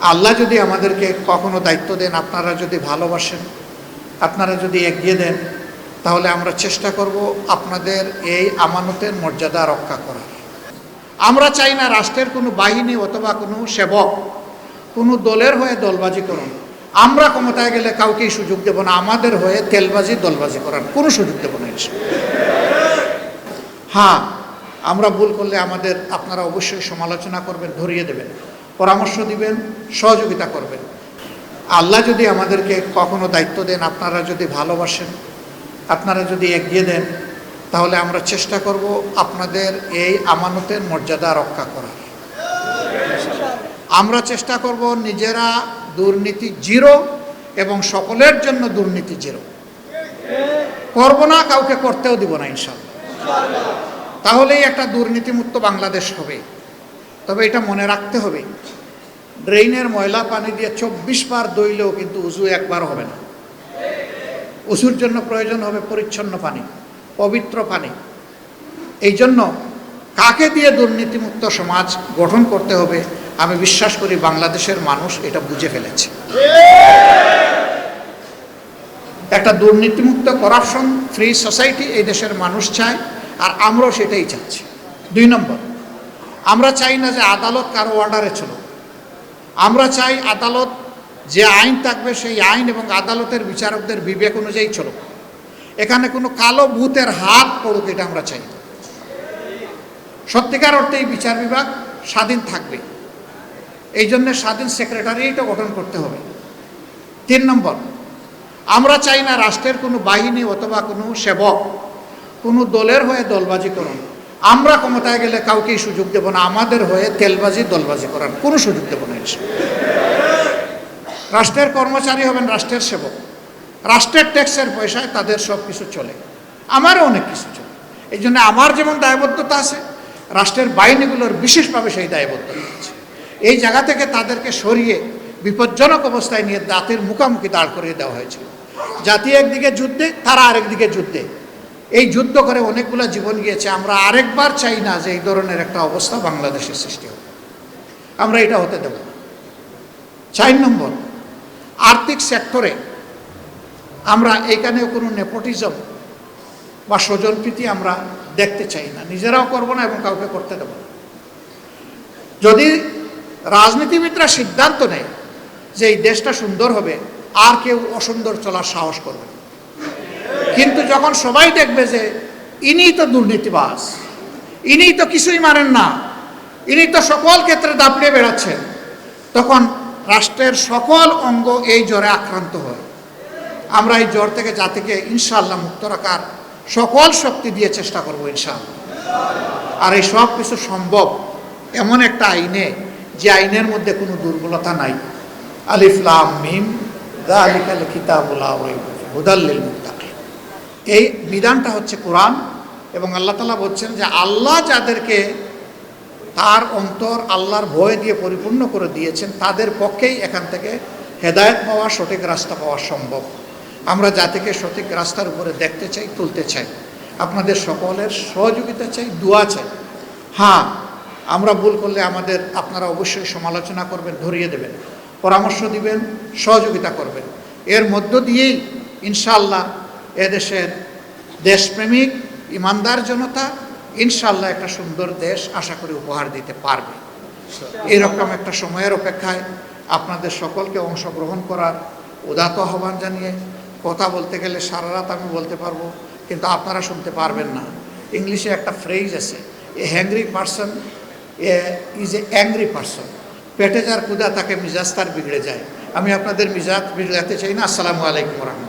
আল্লাহ যদি আমাদেরকে কখনো দায়িত্ব দেন, আপনারা যদি ভালোবাসেন, আপনারা যদি এগিয়ে দেন, তাহলে আমরা চেষ্টা করব আপনাদের এই আমানতের মর্যাদা রক্ষা করার। আমরা চাই না রাষ্ট্রের কোনো বাহিনী অথবা কোনো সেবক, কোনো দলের হয়ে দলবাজি করুন। আমরা ক্ষমতায় গেলে কাউকেই সুযোগ দেব না, আমাদের হয়ে তেলবাজি, দলবাজি করার কোনো সুযোগ দেব না। হ্যাঁ আমরা ভুল করলে আমাদের, আপনারা অবশ্যই সমালোচনা করবেন, ধরিয়ে দেবেন। পরামর্শ দিবেন, সহযোগিতা করবেন। আল্লাহ যদি আমাদেরকে কখনো দায়িত্ব দেন, আপনারা যদি ভালোবাসেন, আপনারা যদি এগিয়ে দেন, তাহলে আমরা চেষ্টা করব আপনাদের এই আমানতের মর্যাদা রক্ষা করার। আমরা চেষ্টা করব নিজেরা দুর্নীতি জিরো এবং সকলের জন্য দুর্নীতি জিরো। করব না, কাউকে করতেও দিব না ইনশাল্লাহ তাহলেই একটা দুর্নীতিমুক্ত বাংলাদেশ হবে। তবে এটা মনে রাখতে হবে ড্রেইনের ময়লা পানি দিয়ে চব্বিশ বার দইলেও কিন্তু উজু একবার হবে না। উজুর জন্য প্রয়োজন হবে পরিচ্ছন্ন পানি, পবিত্র পানি। এই জন্য কাকে দিয়ে দুর্নীতিমুক্ত সমাজ গঠন করতে হবে, আমি বিশ্বাস করি বাংলাদেশের মানুষ এটা বুঝে ফেলেছে। একটা দুর্নীতিমুক্ত করাপশন ফ্রি সোসাইটি এই দেশের মানুষ চায়, আর আমরাও সেটাই চাচ্ছি। দুই নম্বর, আমরা চাই না যে আদালত কারও অর্ডারে চলো আমরা চাই আদালত যে আইন থাকবে সেই আইন এবং আদালতের বিচারকদের বিবেক অনুযায়ী চলো এখানে কোনো কালো ভূতের হাত পড়ুক এটা আমরা চাই। সত্যিকার অর্থে এই বিচার বিভাগ স্বাধীন থাকবে। এই জন্য স্বাধীন সেক্রেটারিয়েটও গঠন করতে হবে। তিন নম্বর, আমরা চাই না রাষ্ট্রের কোনো বাহিনী অথবা কোনো সেবক কোনো দলের হয়ে দলবাজি করুন আমরা ক্ষমতায় গেলে কাউকেই সুযোগ দেব না, আমাদের হয়ে তেলবাজি, দলবাজি করার কোনো সুযোগ দেব না। রাষ্ট্রের কর্মচারী হবেন রাষ্ট্রের সেবক। রাষ্ট্রের ট্যাক্সের পয়সায় তাদের সব কিছু চলে। আমারও অনেক কিছু চলে। এই জন্য আমার যেমন দায়বদ্ধতা আছে, রাষ্ট্রের বাহিনীগুলোর বিশেষভাবে সেই দায়বদ্ধতা আছে। এই জায়গা থেকে তাদেরকে সরিয়ে বিপজ্জনক অবস্থায় নিয়ে দাঁতের মুখোমুখি দাঁড় করিয়ে দেওয়া হয়েছিল। জাতি একদিকে যুদ্ধে, তারা আরেকদিকে যুদ্ধে। এই যুদ্ধ করে অনেকগুলো জীবন গিয়েছে। আমরা আরেকবার চাই না যে এই ধরনের একটা অবস্থা বাংলাদেশের সৃষ্টি হবে আমরা এটা হতে দেব চার নম্বর, আর্থিক সেক্টরে আমরা এইখানেও কোনো নেপোটিজম বা স্বজনপ্রীতি আমরা দেখতে চাই না। নিজেরাও করব না এবং কাউকে করতে দেব না। যদি রাজনীতিবিদরা সিদ্ধান্ত নেয় যে এই দেশটা সুন্দর হবে, আর কেউ অসুন্দর চলার সাহস করবে না। কিন্তু যখন সবাই দেখবে যে ইনি তো দুর্নীতিবাস ইনি তো কিছুই মানেন না ইনি তো সকল ক্ষেত্রে দাপড়িয়ে বেড়াচ্ছেন তখন রাষ্ট্রের সকল অঙ্গ এই জ্বরে আক্রান্ত হয়। আমরা এই জ্বর থেকে জাতিকে ইনশাল্লাহ মুক্ত রাখার সকল শক্তি দিয়ে চেষ্টা করব ইনশাআল্লাহ। আর এই সব কিছু সম্ভব এমন একটা আইনে, যে আইনের মধ্যে কোনো দুর্বলতা নাই। আলিফলাম মিম দা দালিকাল কিতাবুল হুদাল্লিল মুত্তাকিন। এই বিধানটা হচ্ছে কোরআন এবং আল্লাহ তালা বলছেন যে আল্লাহ যাদেরকে তার অন্তর আল্লাহর ভয় দিয়ে পরিপূর্ণ করে দিয়েছেন, তাদের পক্ষেই এখান থেকে হেদায়েত পাওয়া, সঠিক রাস্তা পাওয়া সম্ভব। আমরা জাতিকে সঠিক রাস্তার উপরে দেখতে চাই, তুলতে চাই। আপনাদের সকলের সহযোগিতা চাই, দোয়া চাই। হ্যাঁ আমরা ভুল করলে আমাদের, আপনারা অবশ্যই সমালোচনা করবেন, ধরিয়ে দেবেন, পরামর্শ দিবেন, সহযোগিতা করবেন। এর মধ্য দিয়েই ইনশাআল্লাহ এদেশের দেশপ্রেমিক, ইমানদার জনতা ইনশাআল্লাহ একটা সুন্দর দেশ আশা করি উপহার দিতে পারবে। এরকম একটা সময়ের অপেক্ষায় আপনাদের সকলকে অংশগ্রহণ করার উদাত আহ্বান জানিয়ে কথা বলতে গেলে সারা রাত আমি বলতে পারব, কিন্তু আপনারা শুনতে পারবেন না। ইংলিশে একটা ফ্রেজ আছে a hungry person a is a angry person পেটে যার ক্ষুদা তাকে মিজাজ তার বিগড়ে যায়। আমি আপনাদের মিজাজ বিগড়াতে চাই না। আসসালামু আলাইকুম রহমতুল্লাহ।